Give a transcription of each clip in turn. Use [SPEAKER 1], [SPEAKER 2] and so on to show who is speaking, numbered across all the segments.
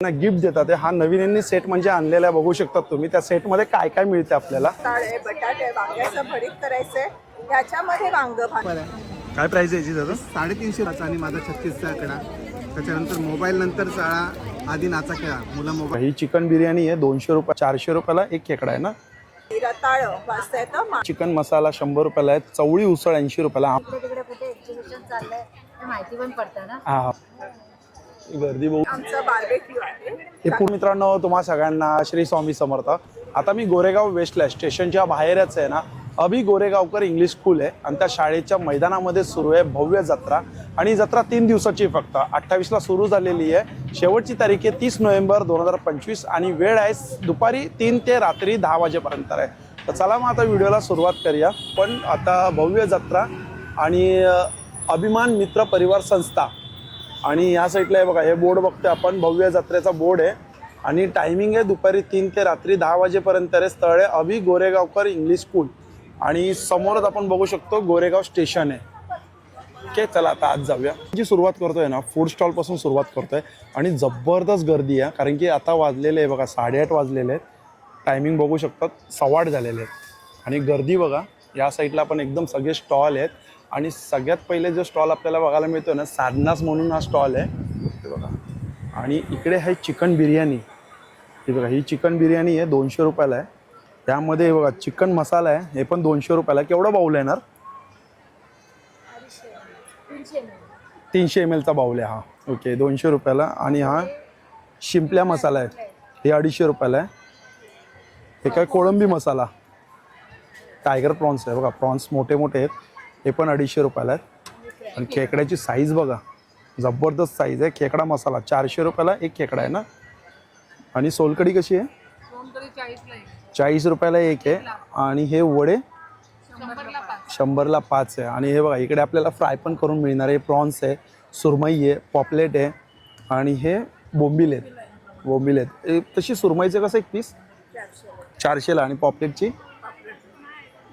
[SPEAKER 1] Gift देतात ते हा नवीन यांनी सेट म्हणजे आणलेला आहे. बघू शकतात तुम्ही. त्या सेटमध्ये काय काय मिळते आपल्याला?
[SPEAKER 2] ताळे बटाटे वांग्याचं भरीत करायचंय. त्याच्यामध्ये वांग भाजी
[SPEAKER 1] काय प्राइस यायची दादा?
[SPEAKER 3] साडेतीनशे नाचा आणि माझा छत्तीसचा आकडा त्याच्यानंतर मोबाईल नंतर चाळा आधी नाचा खेळा. मुलं मोबाईल
[SPEAKER 1] ही चिकन बिर्याणी आहे. दोनशे रुपये चारशे रुपयाला एक खेकडा आहे ना?
[SPEAKER 2] रताळ वाजता येतं मा-
[SPEAKER 1] चिकन मसाला शंभर रुपयाला आहे. चवळी उसळ ऐंशी रुपयाला.
[SPEAKER 4] इकडे तिकडे कुठे एक्झिबिशन चाललंय ते माहिती पण पडतं ना?
[SPEAKER 1] हा हा. गर्दी बघू
[SPEAKER 2] आमचं बार्बेक्यू आहे.
[SPEAKER 1] हे पूर्ण मित्रांनो तुम्हा सगळ्यांना श्री स्वामी समर्थ. आता मी गोरेगाव वेस्टला. स्टेशनच्या बाहेरच आहे ना अभि गोरेगावकर इंग्लिश स्कूल आहे आणि त्या शाळेच्या मैदानामध्ये सुरू आहे भव्य जत्रा. आणि जत्रा तीन दिवसाची फक्त. अठ्ठावीसला सुरू झालेली आहे. शेवटची तारीख आहे तीस नोव्हेंबर दोन हजार पंचवीस आणि वेळ आहे दुपारी तीन ते रात्री दहा वाजेपर्यंत आहे. तर चला मग आता व्हिडिओला सुरुवात करूया. पण आता भव्य जत्रा आणि अभिमान मित्र परिवार संस्था. आणि या साईडला आहे बघा हे बोर्ड बघतोय आपण भव्य जत्रेचा बोर्ड आहे. आणि टायमिंग आहे दुपारी तीन ते रात्री दहा वाजेपर्यंत आहे. स्थळ आहे अभि गोरेगावकर इंग्लिश स्कूल आणि समोरच आपण बघू शकतो गोरेगाव स्टेशन आहे. ओके चला आता आज जाऊया. जी सुरुवात करतोय ना फूड स्टॉलपासून सुरुवात करतोय. आणि जबरदस्त गर्दी आहे कारण की आता वाजलेले आहे बघा साडेआठ वाजलेले आहेत. टायमिंग बघू शकतात सव्वाट झालेले आहेत. आणि गर्दी बघा या साईडला पण एकदम सगळे स्टॉल आहेत. आणि सगळ्यात पहिले जो स्टॉल आपल्याला बघायला मिळतो ना साधनास म्हणून हा स्टॉल आहे. बघा. आणि इकडे आहे चिकन बिर्याणी. ही बघा ही चिकन बिर्याणी आहे दोनशे रुपयाला आहे. त्यामध्ये हे बघा चिकन मसाला आहे हे पण दोनशे रुपयाला. केवढा बाऊल येणार? तीनशे एम एलचा बाऊल आहे हा. ओके दोनशे रुपयाला. आणि हा शिंपल्या मसाला आहे. हे अडीचशे रुपयाला आहे. हे काय कोळंबी मसाला. टायगर प्रॉन्स आहे बघा प्रॉन्स मोठे मोठे आहेत. हे पण अडीचशे रुपयाला आहेत. आणि खेकड्याची साईज बघा. जबरदस्त साईज आहे. खेकडा मसाला चारशे रुपयाला एक खेकडा आहे ना? आणि सोलकडी कशी आहे? चाळीस रुपयाला एक आहे. आणि हे वडे? शंभरला पाच आहे. आणि हे बघा इकडे आपल्याला फ्राय पण करून मिळणार आहे. प्रॉन्स आहे सुरमई आहे पॉपलेट आहे. आणि हे बोंबील आहेत. बोंबील आहेत. तशी सुरमईचं कसं एक पीस चारशेला. आणि पॉपलेटची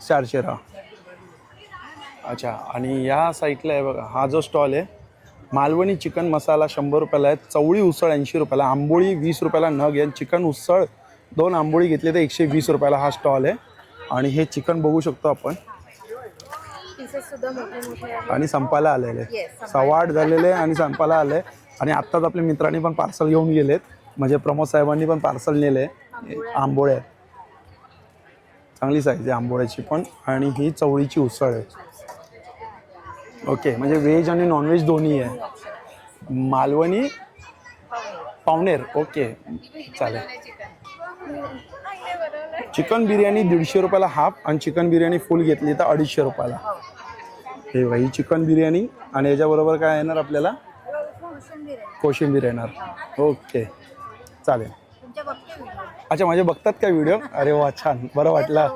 [SPEAKER 1] चारशेला. अच्छा आणि या साईडला आहे बघा हा जो स्टॉल आहे मालवणी चिकन मसाला शंभर रुपयाला आहे चवळी उसळ ऐंशी रुपयाला आंबोळी वीस रुपयाला नग आहे चिकन उसळ दोन आंबोळी घेतली तर एकशे वीस रुपयाला हा स्टॉल आहे. आणि हे चिकन बघू शकतो आपण. आणि संपायला आलेले आठ झालेले आणि संपायला आले आणि आत्ताच आपल्या मित्रांनी पण पार्सल घेऊन गेलेत. म्हणजे प्रमोद साहेबांनी पण पार्सल नेले आंबोळे आहेत. चांगली साईज आहे आंबोळ्याची पण. आणि ही चवळीची उसळ आहे. ओके म्हणजे व्हेज आणि नॉनव्हेज दोन्ही आहे. मालवणी पावनेर ओके. चालेल. चिकन बिर्याणी दीडशे रुपयाला हाफ आणि चिकन बिर्याणी फुल घेतली तर अडीचशे रुपयाला. हे भाई चिकन बिर्याणी आणि याच्याबरोबर काय येणार आपल्याला?
[SPEAKER 4] कोशिंबीर
[SPEAKER 1] येणार. ओके. चालेल. अच्छा माझे बघतात का व्हिडिओ? अरे वा छान. बरं वाटलं.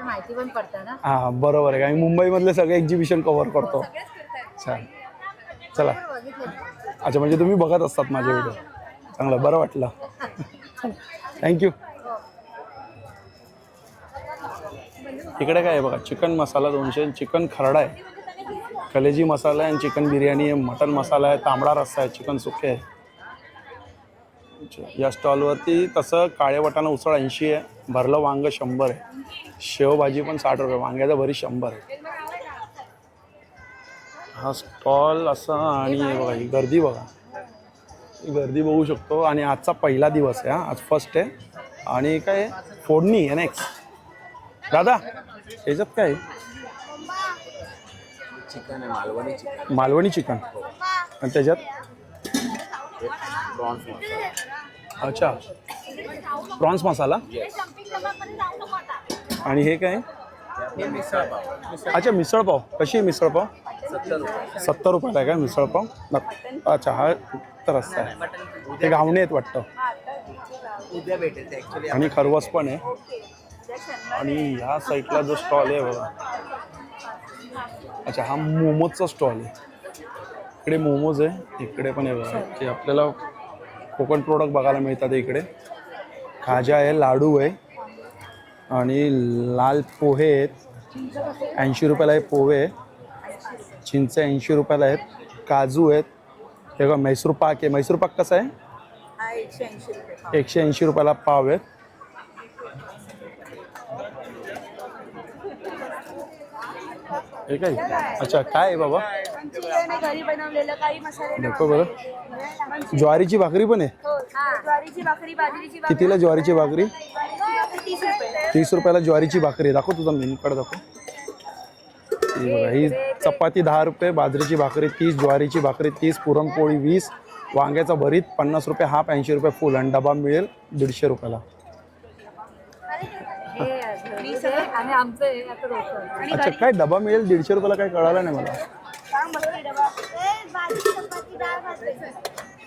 [SPEAKER 4] माहिती पण पडतं ना?
[SPEAKER 1] हां बरोबर आहे. आम्ही मुंबईमधले सगळे एक्झिबिशन कव्हर करतो. छान. चला.
[SPEAKER 4] बघितलं
[SPEAKER 1] अच्छा म्हणजे तुम्ही बघत असतात माझे व्हिडिओ चांगलं बरं वाटलं. थँक्यू इकडे काय आहे बघा? चिकन मसाला दोनशे चिकन खरडा आहे. कलेजी मसाला आहे आणि चिकन बिर्याणी आहे. मटन मसाला आहे. तांबडा रस्सा आहे. चिकन सुके आहे. या स्टॉलवरती तसं काळे वाटाणा उसळ ऐंशी आहे भरलं वांग शंभर आहे. शेवभाजी पण साठ रुपये वांग्याचा भरी शंभर आहे. हा स्टॉल असा आणि बघा ही गर्दी बघा. ही गर्दी बघू शकतो आणि आजचा पहिला दिवस आहे हा. आज फर्स्ट आहे. आणि काय? फोडणी आहे नेक्स्ट दादा याच्यात काय?
[SPEAKER 3] चिकन आहे मालवणी चिकन.
[SPEAKER 1] मालवणी चिकन. आणि त्याच्यात?
[SPEAKER 3] प्रॉन्स मसाला
[SPEAKER 1] अच्छा. प्रॉन्स मसाला आणि हे काय?
[SPEAKER 3] हे
[SPEAKER 1] अच्छा मिसळ पाव. कशी आहे मिसळ पाव?
[SPEAKER 3] सत्तर रुपये.
[SPEAKER 1] सत्तर रुपयाला आहे का मिसळ पाव? नक्की. अच्छा हा तर रस्ता आहे. ते घावणे आहेत वाटतं. आणि खरवस पण आहे. आणि ह्या साईडला जो स्टॉल आहे बघा. अच्छा हा मोमोजचा स्टॉल आहे. इकडे मोमोज आहे इकडे पण आहे की आपल्याला कोकण प्रोडक्ट बघायला मिळतात इकडे. खाजा आहे लाडू आहे आणि लाल पोहे आहेत. ऐंशी रुपयाला आहे पोहे चिंच ऐंशी रुपयाला आहेत. काजू आहेत. हे बघा म्हैसूर पाक आहे. म्हैसूर पाक कसा आहे?
[SPEAKER 2] एकशे ऐंशी
[SPEAKER 1] रुपयाला पाव आहे हे काय? अच्छा काय आहे बाबा?
[SPEAKER 5] घरी बनवलेलं काही मसाले
[SPEAKER 1] नको बरं. ज्वारीची भाकरी पण आहे?
[SPEAKER 5] हो ज्वारीची भाकरी बाजरीची
[SPEAKER 1] कितीला ज्वारीची भाकरी?
[SPEAKER 5] तीस रुपये
[SPEAKER 1] तीस रुपयाला ज्वारीची भाकरी आहे. दाखव तुझा मेनू कार्ड दाखव. ही बघा ही चपाती दहा रुपये बाजरीची भाकरी तीस ज्वारीची भाकरी तीस पुरणपोळी वीस वांग्याचा भरीत पन्नास रुपये हाफ ऐंशी रुपये फुल आणि डबा मिळेल दीडशे रुपयाला.
[SPEAKER 4] आणि आमचं हे आता रोजचं
[SPEAKER 1] अच्छा काय डबा मिळेल? दीडशे रुपयाला काय कळालं नाही मला.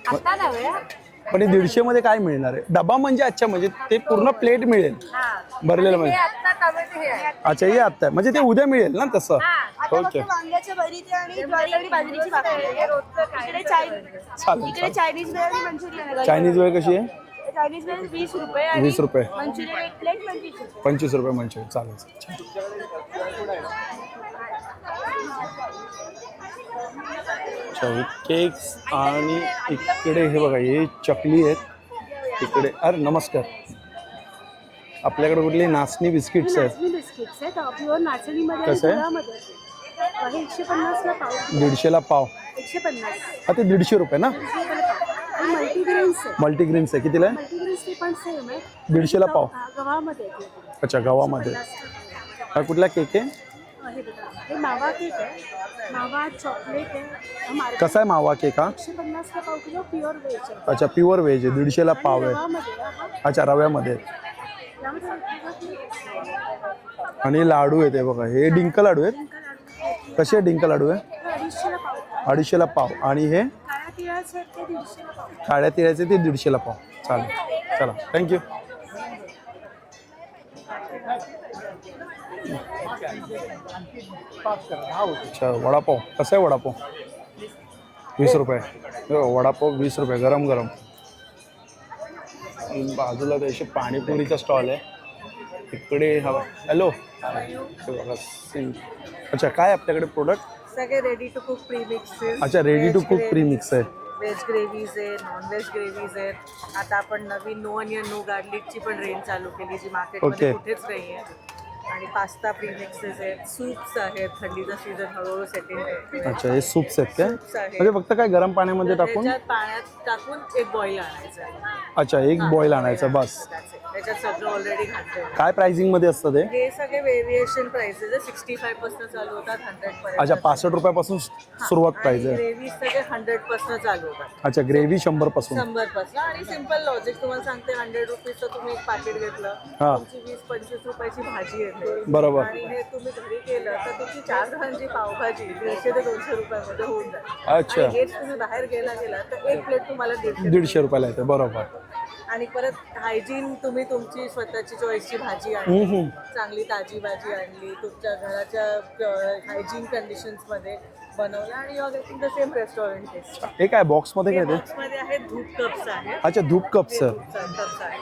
[SPEAKER 4] आता नव्हे
[SPEAKER 1] पण हे दीडशे मध्ये काय मिळणार आहे? डबा म्हणजे अच्छा म्हणजे ते पूर्ण प्लेट मिळेल. भरलेलं
[SPEAKER 4] हे
[SPEAKER 1] म्हणजे
[SPEAKER 4] आता टोमॅटो हे आहे.
[SPEAKER 1] अच्छा हे आता आहे. म्हणजे ते उद्या मिळेल ना तसं? ओके.
[SPEAKER 5] वांग्याच्या भरीत आणि ज्वारी आणि बाजरीची भाकरी
[SPEAKER 4] हे रोजचं काय
[SPEAKER 5] इकडे चायनीज
[SPEAKER 1] चालेल
[SPEAKER 5] इकडे
[SPEAKER 1] चालेल
[SPEAKER 5] चायनीज वेळ आणि मंचुरियन आहे.
[SPEAKER 1] चायनीज वेळ कशी आहे?
[SPEAKER 5] चायनीज वीस रुपये आणि
[SPEAKER 1] वीस रुपये.
[SPEAKER 5] मंचुरियन एक प्लेट पंचवीस रुपये.
[SPEAKER 1] पंचवीस रुपये म्हणजे चालेल. अच्छा केक्स आणि इकडे हे बघा हे चकली आहेत. इकडे अरे नमस्कार. आपल्याकडे कुठली नाचणी बिस्किट्स आहेत?
[SPEAKER 5] नाचणी बिस्किट्स आहेत. प्युअर नाचणीमध्ये
[SPEAKER 1] कसं आहे?
[SPEAKER 5] गुळामध्ये हे एकशे पन्नासला पाव.
[SPEAKER 1] दीडशेला पाव.
[SPEAKER 5] एकशे पन्नास.
[SPEAKER 1] हा ते दीडशे रुपये ना?
[SPEAKER 5] मल्टीग्रेन्स आहे.
[SPEAKER 1] मल्टीग्रेन्स आहे. कितीला आहे?
[SPEAKER 5] मल्टीग्रेन्स ते पण सेम आहे.
[SPEAKER 1] दीडशेला पाव.
[SPEAKER 5] हा, गव्हामध्ये आहे ते.
[SPEAKER 1] अच्छा गव्हामध्ये. हा कुठला केक आहे?
[SPEAKER 5] हे बघा. हे मावा केक आहे. मावा चॉकलेट आहे. मार्केट
[SPEAKER 1] कसा आहे मावा केक हा?
[SPEAKER 5] एकशे पन्नासला पाव किलो? प्युअर व्हेज आहे.
[SPEAKER 1] अच्छा प्युअर व्हेज आहे. दीडशेला पाव आहे.
[SPEAKER 5] गव्हामध्ये आहे हा.
[SPEAKER 1] अच्छा रव्यामध्ये. आहे.
[SPEAKER 5] यामध्ये
[SPEAKER 1] आणि लाडू आहेत हे बघा. हे डिंक लाडू आहेत? कसे डिंक लाडू आहे
[SPEAKER 5] अडीचशेला पाव.
[SPEAKER 1] अडीचशेला पाव. आणि हे?
[SPEAKER 5] काळ्या तिळाचे आहेत ते दीडशेला पाव.
[SPEAKER 1] चालेल. चला. थँक्यू अच्छा वडापाव. कसा आहे वडापाव? वीस रुपये. हो, वडापाव वीस रुपये. गरम गरम. बाजूला त्याशी पाणीपुरीचा स्टॉल आहे. इकडे हवा. हॅलो. अच्छा काय आपल्याकडे प्रोडक्ट
[SPEAKER 2] सगळे रेडी टू कुक प्रीमिक्सेस
[SPEAKER 1] अच्छा ready to cook pre mix आहे.
[SPEAKER 2] व्हेज ग्रेव्हीज आहे नॉन व्हेज ग्रेव्हीज आहेत. आता आपण नवीन नो अनियन नो गार्लिकची पण रेंज चालू केली जी मार्केटमध्ये
[SPEAKER 1] Okay.
[SPEAKER 2] कुठेच नाही आहे. आणि पास्ता प्रीमिक्सेस आहेत सूप्स आहेत थंडीचा सीझन हळूहळू सेटिंग
[SPEAKER 1] अच्छा हे सूप्स आहेत काय?
[SPEAKER 2] आहेत.
[SPEAKER 1] म्हणजे फक्त काय गरम पाण्यामध्ये टाकून
[SPEAKER 2] त्याच्यात पाण्यात टाकून एक बॉईल आणायचं.
[SPEAKER 1] अच्छा एक बॉईल आणायचं बस.
[SPEAKER 2] That's it. सगळं ऑलरेडी घातलं
[SPEAKER 1] काय प्राइसिंगमध्ये असतं ते?
[SPEAKER 2] हे सगळे व्हेरिएशन प्राइसेस आहे सिक्स्टी फायपासून चालू होतात हंड्रेड
[SPEAKER 1] अच्छा पासष्ट रुपयापासून सुरुवात प्राइस आहे
[SPEAKER 2] ग्रेव्ही सगळे हंड्रेडपासून चालू होतात.
[SPEAKER 1] अच्छा ग्रेव्ही
[SPEAKER 2] शंभरपासून शंभरपासून आणि सिंपल लॉजिक तुम्हाला सांगते हंड्रेड रुपीजचं तुम्ही एक पाकिट घेतलं
[SPEAKER 1] हा.
[SPEAKER 2] तुमची वीस पंचवीस रुपयाची भाजी येते.
[SPEAKER 1] बरोबर.
[SPEAKER 2] आणि हे तुम्ही घरी केलं तर तुमची चार जणांची पावभाजी दीडशे ते दोनशे रुपयामध्ये होऊन जाईल
[SPEAKER 1] अच्छा.
[SPEAKER 2] आणि हेच तुम्ही बाहेर गेला गेला तर एक प्लेट तुम्हाला दीडशे
[SPEAKER 1] दीडशे रुपयाला येते बरोबर.
[SPEAKER 2] आणि परत हायजीन तुम्ही तुमची स्वतःची चॉईसची भाजी आणली. चांगली ताजी भाजी आणली तुमच्या घराच्या हायजीन कंडिशन्समध्ये बनवलं आणि you're getting the same restaurant taste
[SPEAKER 1] हे काय बॉक्समध्ये काय ते?
[SPEAKER 2] बॉक्समध्ये आहेत धूप कप्स आहेत
[SPEAKER 1] अच्छा धूप कप्स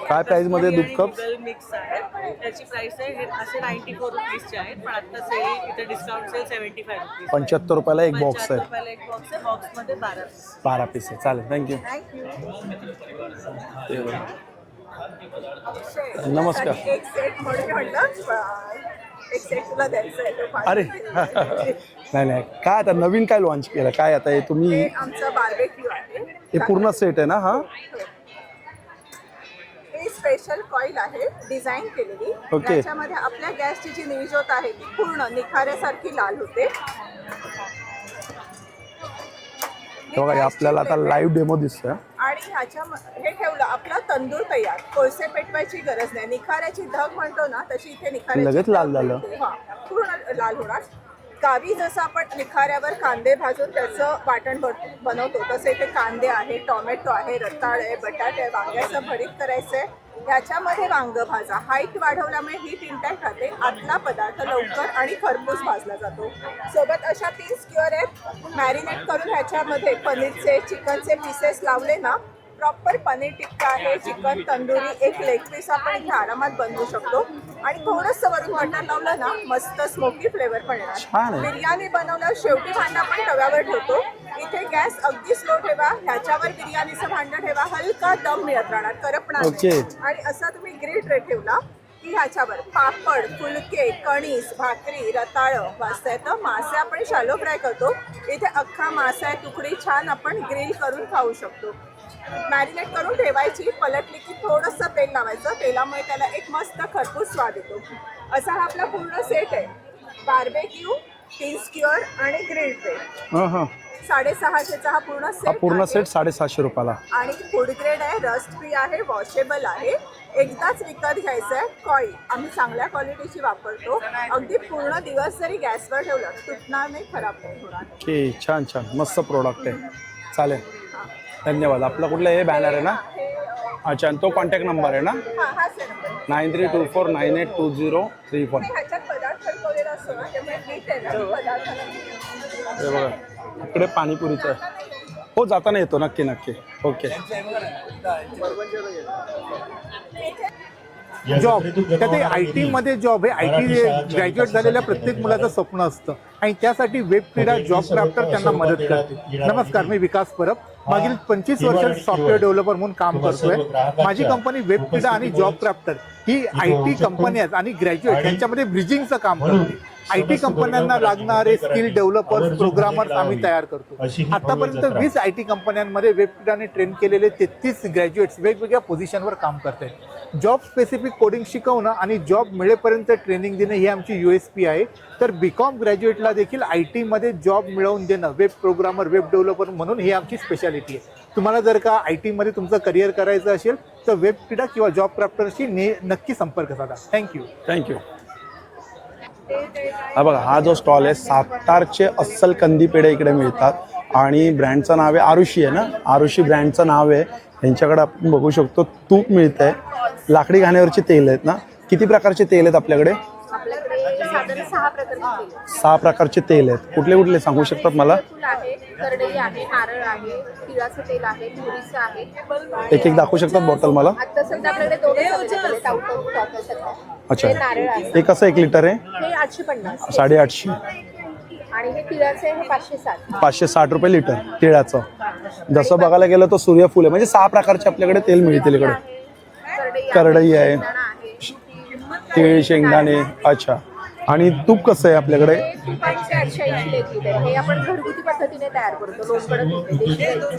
[SPEAKER 1] काय price मध्ये धूप cups?
[SPEAKER 2] मिक्स आहे. त्याची प्राइस आहे हे असे नाईन्टी फोर रुपीजचे आहेत पण आता सेल इथे डिस्काउंट सेल सेव्हन्टी रुपीज
[SPEAKER 1] पंच्याहत्तर रुपयाला एक बॉक्स आहे.
[SPEAKER 2] रुपयाला एक बॉक्स आहे बॉक्समध्ये बारा पीस
[SPEAKER 1] बारा पीस आहे. चालेल थँक्यू
[SPEAKER 2] थँक्यू
[SPEAKER 1] नमस्कार.
[SPEAKER 2] एक सेट म्हणून म्हणलं
[SPEAKER 1] अरे. नाही नाही. काय आता नवीन काय लॉन्च केलं? काय आता हे तुम्ही
[SPEAKER 2] हे
[SPEAKER 1] हे पूर्ण सेट आहे ना हा?
[SPEAKER 2] हे. स्पेशल कॉईल आहे. डिझाईन केलेली.
[SPEAKER 1] Okay.
[SPEAKER 2] त्याच्यामध्ये आपल्या गॅसची जी निजोत आहे ती पूर्ण निखाऱ्यासारखी लाल होते.
[SPEAKER 1] हे बघा हे आपल्याला आता लाईव्ह डेमो दिसतोय.
[SPEAKER 2] आणि ह्याच्या हे ठेवलं आपला तंदूर तयार. कोळसे पेटवायची गरज नाही. निखाऱ्याची धग म्हणतो ना तशी इथे निखाऱ्याची
[SPEAKER 1] लाल झालं.
[SPEAKER 2] हा पूर्ण लाल होणार. गावी जसं आपण निखाऱ्यावर कांदे भाजून त्याचं वाटण बन- बनवतो तसं इथे कांदे आहे टोमॅटो आहे रताळ आहे बटाटे आहे वांग्याचं भरीत करायचं आहे याच्यामध्ये वांग भाजा. हाईट वाढवल्यामुळे हीट इंटॅक्ट राहते. आतला पदार्थ लवकर आणि खरपूस भाजला जातो. सोबत अशा तीन स्क्युअर आहेत. मॅरिनेट करून ह्याच्यामध्ये पनीरचे चिकनचे पीसेस लावले ना प्रॉपर पनीर टिक्का आहे चिकन तंदुरी एक लेग पीस आपण इथे आरामात बनवू शकतो. आणि थोडंसं वरून बटर लावलं ना मस्त स्मोकी फ्लेवर पण येणार.
[SPEAKER 1] आहे.
[SPEAKER 2] बिर्याणी बनवल्यावर शेवटी भांडा आपण तव्यावर ठेवतो. इथे गॅस अगदी स्लो ठेवा ह्याच्यावर बिर्याणीचं भांडं ठेवा हलका दम मिळत राहणार करपणार नाही.
[SPEAKER 1] Okay.
[SPEAKER 2] आणि असा तुम्ही ग्रिल ट्रे ठेवला की ह्याच्यावर पापड फुलके कणीस भाकरी रताळ वाजता येतं मासे आपण शालो फ्राय करतो इथे अख्खा मासा आहे तुकडी छान आपण ग्रिल करून खाऊ शकतो मॅरिनेट करून ठेवायची पलटली की थोडंसं तेल लावायचं तेलामुळे त्याला एक मस्त खरपूस स्वाद येतो असा हा आपला पूर्ण सेट आहे बार्बेक्यू तीन स्क्युअर आणि ग्रिल ट्रे
[SPEAKER 1] हां हां.
[SPEAKER 2] साडेसहाशेचा हा पूर्ण
[SPEAKER 1] हा
[SPEAKER 2] सेट
[SPEAKER 1] पूर्ण
[SPEAKER 2] आहे.
[SPEAKER 1] सेट साडेसहाशे रुपयाला.
[SPEAKER 2] आणि फूड ग्रेड आहे रस्ट फ्री आहे वॉशेबल आहे. एकदाच विकत घ्यायचं आहे कॉईल आम्ही चांगल्या क्वालिटीची वापरतो. अगदी पूर्ण दिवस जरी गॅसवर ठेवलं तुटणार नाही खराब नाही होणार.
[SPEAKER 1] ओके छान छान. मस्त प्रोडक्ट आहे. चालेल. धन्यवाद. आपला कुठलं हे बॅनर आहे ना? अच्छा आणि तो कॉन्टॅक्ट नंबर आहे ना?
[SPEAKER 2] हा हा sir
[SPEAKER 1] nine three two four nine eight two zero three four.
[SPEAKER 2] ह्याच्यात पदार्थ ठरवलेला असतो ना त्यामुळे नीट आहे ना पदार्थाला
[SPEAKER 1] हे. बघा इकडे पाणीपुरीचं. आहे हो जाताना येतो नक्की नक्की. ओके.
[SPEAKER 6] जॉब त्यात आय टीमध्ये जॉब आहे. आय टी ग्रॅज्युएट झालेल्या प्रत्येक मुलाचं स्वप्न असतं. आणि त्यासाठी वेब क्रीडा जॉब क्राफ्टर त्यांना मदत करते. नमस्कार मी विकास परब. मागील पंचवीस वर्ष सॉफ्टवेअर डेव्हलपर म्हणून काम करतोय. माझी कंपनी वेब क्रीडा आणि जॉब क्राफ्टर ही आय टी कंपनी आहेत आणि ग्रॅज्युएट यांच्यामध्ये ब्रिजिंगचं काम करते आय टी कंपन्यांना लागणारे स्किल डेव्हलपर्स प्रोग्रामर्स आम्ही तयार करतो. आतापर्यंत वीस आय टी कंपन्यांमध्ये वेब क्रीडाने ट्रेन केलेले तेहतीस ग्रॅज्युएट्स वेगवेगळ्या पोझिशनवर काम करतात जॉब स्पेसिफिक कोडिंग शिकवणं आणि जॉब मिळेपर्यंत ट्रेनिंग देणं ही आमची यू एस पी आहे. तर बी कॉम ग्रॅज्युएटला देखील आय टीमध्ये जॉब मिळवून देणं वेब प्रोग्रामर वेब डेव्हलपर म्हणून ही आमची स्पेशालिटी आहे. तुम्हाला जर का आय टीमध्ये तुमचं करिअर करायचं असेल तर वेब क्रीडा किंवा जॉब क्राफ्टरशी ने नक्की संपर्क साधा. थँक्यू
[SPEAKER 1] थँक्यू हा बघा हा जो स्टॉल आहे सातारचे अस्सल कंदी पेढे इकडे मिळतात. आणि ब्रँडचं नाव आहे आरुषी आहे ना? आरुषी ब्रँडचं नाव आहे. त्यांच्याकडे आपण बघू शकतो तूप मिळतंय. लाकडी घाण्यावरचे तेल आहेत ना? किती प्रकारचे तेल आहेत आपल्याकडे?
[SPEAKER 4] सहा प्रकारचे तेल आहेत.
[SPEAKER 1] कुठले कुठले सांगू शकतात मला? एक एक दाखवू शकतात बॉटल मला? अच्छा.
[SPEAKER 4] हे
[SPEAKER 1] कसं एक लिटर आहे?
[SPEAKER 4] हे आठशे पाचशे साठ.
[SPEAKER 1] रुपये लिटर तिळाचं. जसं बघायला गेलं तर सूर्यफूल आहे. म्हणजे सहा प्रकारचे आपल्याकडे तेल मिळतील इकडे.
[SPEAKER 4] करडई
[SPEAKER 1] आहे. तीळ शेंगदाणे अच्छा. आणि तूप कसं आहे आपल्याकडे?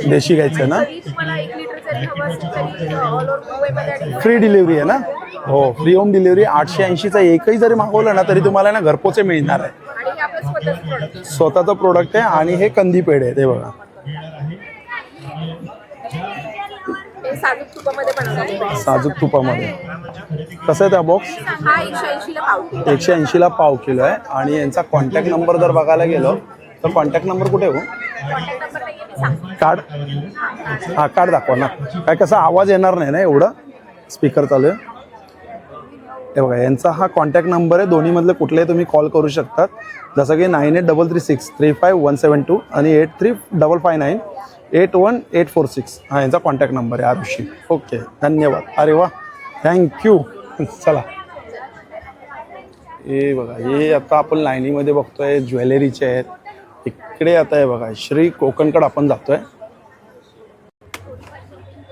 [SPEAKER 4] देशी आहे
[SPEAKER 1] ना? फ्री डिलिव्हरी आहे ना? हो फ्री होम डिलिव्हरी आठशे ऐंशीचा एकही जरी मागवलं ना तरी तुम्हाला ना घरपोचे मिळणार आहे.
[SPEAKER 4] हे स्वतःचं प्रोडक्ट
[SPEAKER 1] आहे आणि हे कंदी पेढे आहे ते बघा.
[SPEAKER 4] साजूक तुपामध्ये बनवलं.
[SPEAKER 1] साजूक तुपामध्ये. कसं आहे त्या बॉक्स
[SPEAKER 4] हा एकशे ऐंशीला पाव किलो.
[SPEAKER 1] एकशे ऐंशीला पाव किलो आहे. आणि यांचा कॉन्टॅक्ट नंबर जर बघायला गेलो तर कॉन्टॅक्ट नंबर कुठे हो?
[SPEAKER 4] कॉन्टॅक्ट नंबर नाहीये मी सांगते.
[SPEAKER 1] कार्ड हा कार्ड दाखवा ना. काय कसा आवाज येणार नाही ना एवढं? स्पीकर चालू आहे. हे बघा यांचा हा कॉन्टॅक्ट नंबर आहे. दोन्हीमधले कुठलेही तुम्ही कॉल करू शकतात. जसं की nine eight double three six three five one seven two आणि eight three double five nine. Eight one eight four six. हा यांचा कॉन्टॅक्ट नंबर आहे आरुषी. ओके धन्यवाद. अरे वा. थँक्यू चला. हे बघा हे आता आपण लाईनीमध्ये बघतोय ज्वेलरीचे आहेत. इकडे आता आहे बघा श्री कोकणकड आपण जातोय.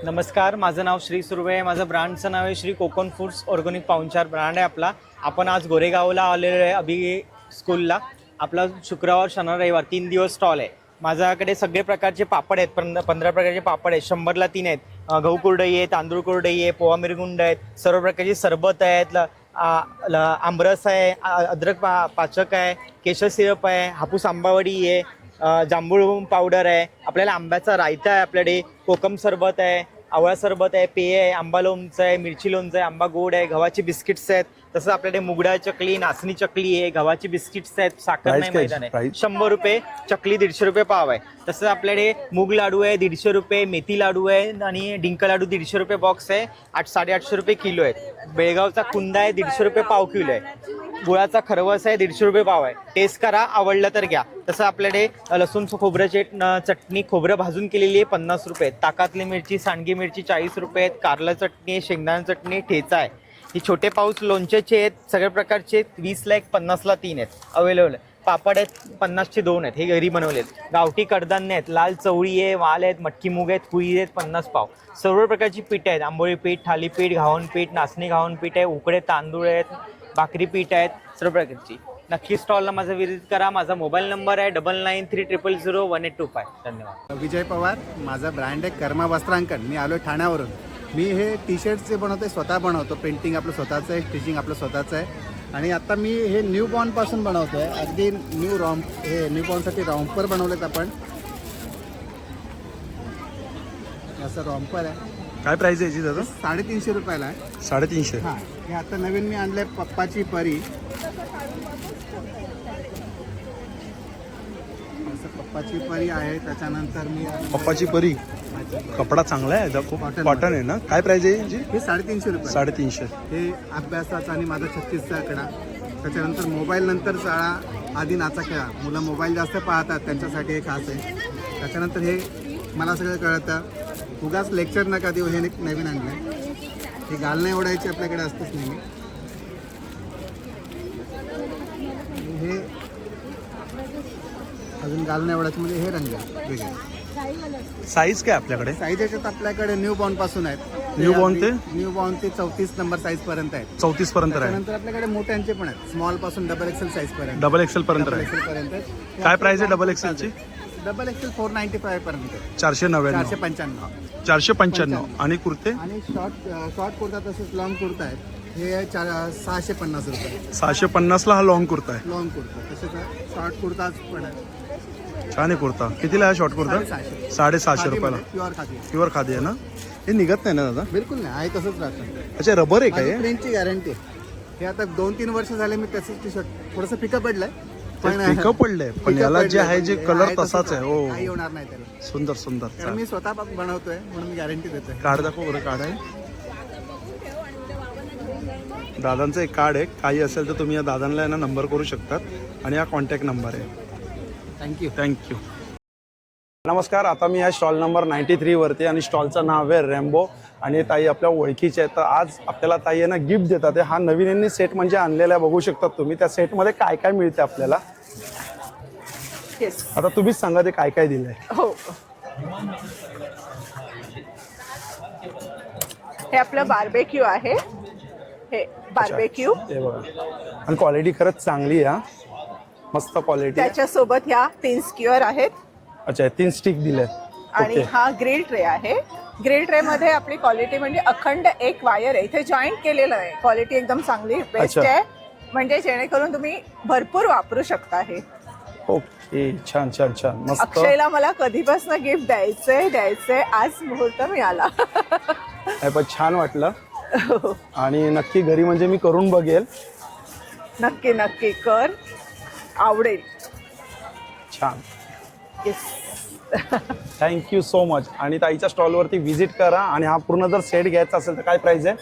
[SPEAKER 7] नमस्कार माझं नाव श्री सुर्वे आहे. माझं ब्रँडचं नाव आहे Shri Konkan foods organic Pahunchar brand आहे आपला. आपण आज गोरेगावला आलेलो आहे अभि स्कूलला आपला शुक्रवार शनिवार रविवार तीन दिवस स्टॉल आहे. माझ्याकडे सगळे प्रकारचे पापड आहेत. पंधरा पंधरा प्रकारचे पापड आहेत. शंभरला तीन आहेत. गहू कुरडई आहे तांदूळ कुरडई आहे पोहा मिरगुंड आहेत. सर्व प्रकारची सरबत आहेत. ल- ल- आमरस आहे अद्रक पा पाचक आहे केशर सिरप आहे हापूस आंबावडी आहे जांभूळ पावडर आहे. आपल्याला आंब्याचा रायता आहे आपल्याकडे. कोकम सरबत आहे. आवळा सरबत आहे पेय आहे आंबा लोणचं आहे मिरची लोणचं आहे आंबा गोड आहे गव्हाची बिस्किट्स आहेत. तसं आपल्याकडे मुगडा चकली नाचणी चकली आहे गव्हाची बिस्किट्स आहेत साखर नाही? मैदान आहे? शंभर रुपये चकली दीडशे रुपये पाव आहे. तसं आपल्याकडे मूग लाडू आहे दीडशे रुपये मेथी लाडू आहे आणि डिंक लाडू दीडशे रुपये बॉक्स आहे आठ साडेआठशे रुपये किलो आहे. बेळगावचा कुंदा आहे दीडशे रुपये पाव किलो आहे. गुळाचा खरवस आहे दीडशे रुपये पाव आहे. टेस्ट करा आवडलं तर घ्या. तसं आपल्याकडे लसूण खोबऱ्याची चटणी खोबरं भाजून केलेली आहे पन्नास रुपये. ताकातली मिरची सांडगी मिरची चाळीस रुपये आहेत. कारला चटणी आहे शेंगदाणा चटणी ठेचा आहे. ही छोटे पाऊस लोणच्याचे आहेत सगळ्या प्रकारचे आहेत. वीसला एक पन्नासला तीन आहेत. अवेलेबल आहे. पापड आहेत पन्नासचे दोन आहेत. हे घरी बनवले आहेत गावठी कडधान्य आहेत लाल चवळी आहे वाल आहेत मटकी मूग आहेत कुई आहेत पन्नास पाव. सर्व प्रकारची पीठ आहेत. आंबोळी पीठ थालीपीठ घावन पीठ नाचणी घावन पीठ आहे उकडे तांदूळ आहेत भाकरी पीठ आहेत सर्व प्रकारची. नक्की स्टॉलला माझा विजिट करा. माझा मोबाईल नंबर आहे double nine three triple zero one eight two five धन्यवाद.
[SPEAKER 3] विजय पवार माझा ब्रँड आहे कर्मा वस्त्रांकन. मी आलो ठाण्यावरून. मी हे टी शर्ट्स जे बनवतो स्वतः बनवतो. प्रिंटिंग आपलं स्वतःचं आहे स्टिचिंग आपलं स्वतःचं आहे. आणि आता मी हे न्यू बॉर्नपासून बनवतो आहे अगदी न्यू रॉम्प हे न्यू बॉर्नसाठी रॉम्पर बनवलेत आपण. असं रॉम्पर आहे.
[SPEAKER 1] काय प्राइस आहे याची दादा?
[SPEAKER 3] साडेतीनशे रुपयाला आहे.
[SPEAKER 1] साडेतीनशे.
[SPEAKER 3] हां. हे आता नवीन मी आणलं आहे पप्पाची परी. असं पप्पाची परी आहे त्याच्यानंतर मी
[SPEAKER 1] पप्पाची परी? कपडा चांगला आहे खूप
[SPEAKER 3] Cotton
[SPEAKER 1] कॉटन आहे ना? काय प्राइस आहे याची?
[SPEAKER 3] हे साडेतीनशे रुपये.
[SPEAKER 1] साडेतीनशे.
[SPEAKER 3] हे अभ्यासाचा आणि माझा छत्तीसचा आकडा. त्याच्यानंतर मोबाईल नंतर शाळा आधी नाचा खेळा. मुलं मोबाईल जास्त पाहतात त्यांच्यासाठी हे खास आहे. त्याच्यानंतर हे मला सगळं कळतं. उगाच लेक्चर नका देऊ हे नवीन आणलं हे गालण्या ओढायची आपल्याकडे असतेच आणि हे अजून गालण्या ओढायचे म्हणजे हे रंग वेगळे.
[SPEAKER 1] साईज काय आपल्याकडे?
[SPEAKER 3] साईज याच्यात आपल्याकडे न्यू बॉर्नपासून आहेत.
[SPEAKER 1] Newborn ते?
[SPEAKER 3] न्यू बॉर्न ते चौतीस नंबर साईज पर्यंत आहेत.
[SPEAKER 1] चौतीस पर्यंत आहे.
[SPEAKER 3] त्यानंतर आपल्याकडे मोठ्यांचे पण आहेत. स्मॉलपासून डबल एक्सेल साईज पर्यंत.
[SPEAKER 1] डबल एक्सेल पर्यंत आहे.
[SPEAKER 3] पर्यंत. आहेत.
[SPEAKER 1] काय प्राइस आहे double एक्सेलची
[SPEAKER 3] double XL four ninety five पर्यंत.
[SPEAKER 1] चारशे
[SPEAKER 3] चारशे
[SPEAKER 1] नव्याण्णव
[SPEAKER 3] पंच्याण्णव.
[SPEAKER 1] चारशे पंच्याण्णव. आणि कुर्ते?
[SPEAKER 3] आणि शॉर्ट शॉर्ट कुर्ता तसेच लॉंग कुर्ता आहेत. हे चार सहाशे पन्नास रुपये.
[SPEAKER 1] सहाशे पन्नासला हा लॉंग कुर्ता आहे.
[SPEAKER 3] लॉंग कुर्ता. तसेच शॉर्ट कुर्ता पण आहे.
[SPEAKER 1] छान आहे कुर्ता. कितीला आहे शॉर्ट कुर्ता?
[SPEAKER 3] साडेसहाशे.
[SPEAKER 1] साडेसहाशे रुपयाला.
[SPEAKER 3] प्युअर खादी.
[SPEAKER 1] प्युअर खादी आहे ना? हे निघत नाही ना दादा?
[SPEAKER 3] बिलकुल नाही. आहे तसंच राहतं.
[SPEAKER 1] अच्छा रबर आहे काय
[SPEAKER 3] प्रिंटची गॅरंटी हे आता दोन तीन वर्ष झाले मी तसंच टी शर्ट थोडंसं पिकअप पडलंय.
[SPEAKER 1] पिकअप पडलंय पण याला जे. आहे जे कलर
[SPEAKER 3] तसंच
[SPEAKER 1] आहे.
[SPEAKER 3] काही
[SPEAKER 1] हो.
[SPEAKER 3] होणार नाही त्याला.
[SPEAKER 1] सुंदर सुंदर.
[SPEAKER 3] कारण मी स्वतः पण बनवतोय म्हणून गॅरंटी देतोय.
[SPEAKER 1] कार्ड दाखव बरं कार्ड आहे. दादांचं एक कार्ड आहे. काही असेल तर तुम्ही या दादांना यांना नंबर करू शकतात. आणि हा कॉन्टॅक्ट नंबर आहे.
[SPEAKER 3] थँक्यू
[SPEAKER 1] थँक्यू नमस्कार आता मी या स्टॉल नंबर नाईन्टी थ्रीवरती आणि स्टॉलचं नाव आहे रेम्बो. आणि ताई आपल्या ओळखीचे आहेत. तर आज आपल्याला ताई यांना गिफ्ट देतात आहे. हा नवीन यांनी सेट म्हणजे आणलेला आहे. बघू शकतात तुम्ही. त्या सेटमध्ये काय काय मिळते आपल्याला?
[SPEAKER 2] येस
[SPEAKER 1] आता तुम्हीच सांगा ते काय काय दिलंय.
[SPEAKER 2] हो. हे आपलं बार्बेक्यू आहे. हे बार्बेक्यू
[SPEAKER 1] बघा. आणि क्वालिटी खरंच चांगली आहे हा. मस्त क्वालिटी आहे.
[SPEAKER 2] त्याच्यासोबत ह्या तीन स्क्युअर आहेत.
[SPEAKER 1] अच्छा हे तीन स्टिक दिले
[SPEAKER 2] आणि हा ग्रिल ट्रे आहे. ग्रिल ट्रे मध्ये आपली क्वालिटी म्हणजे अखंड एक वायर आहे. इथे जॉईंट केलेलं आहे. क्वालिटी एकदम चांगली बेस्ट
[SPEAKER 1] अच्छा.
[SPEAKER 2] आहे. म्हणजे जेणेकरून तुम्ही भरपूर वापरू शकता हे.
[SPEAKER 1] ओके छान छान छान. मस्त.
[SPEAKER 2] अक्षयला मला कधीपासून गिफ्ट द्यायचंय द्यायचंय आज मुहूर्त मिळाला.
[SPEAKER 1] हे पण छान वाटलं. आणि नक्की घरी म्हणजे मी करून बघेल.
[SPEAKER 2] नक्की नक्की कर. आवडेल.
[SPEAKER 1] छान.
[SPEAKER 2] Yes
[SPEAKER 1] thank you so much. आणि ताईच्या स्टॉलवरती व्हिजिट करा आणि हा पूर्ण जर सेट घ्यायचा असेल तर काय प्राइस आहे?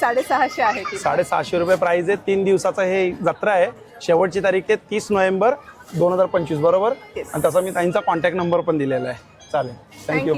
[SPEAKER 2] साडेसहाशे आहे ती
[SPEAKER 1] साडेसहाशे रुपये प्राइस आहे. तीन दिवसाचा हे जत्रा आहे. शेवटची तारीख आहे तीस नोव्हेंबर दोन हजार पंचवीस बरोबर?
[SPEAKER 2] Yes.
[SPEAKER 1] आणि तसा मी ताईंचा कॉन्टॅक्ट नंबर पण दिलेला आहे. चालेल. Thank you
[SPEAKER 2] thank you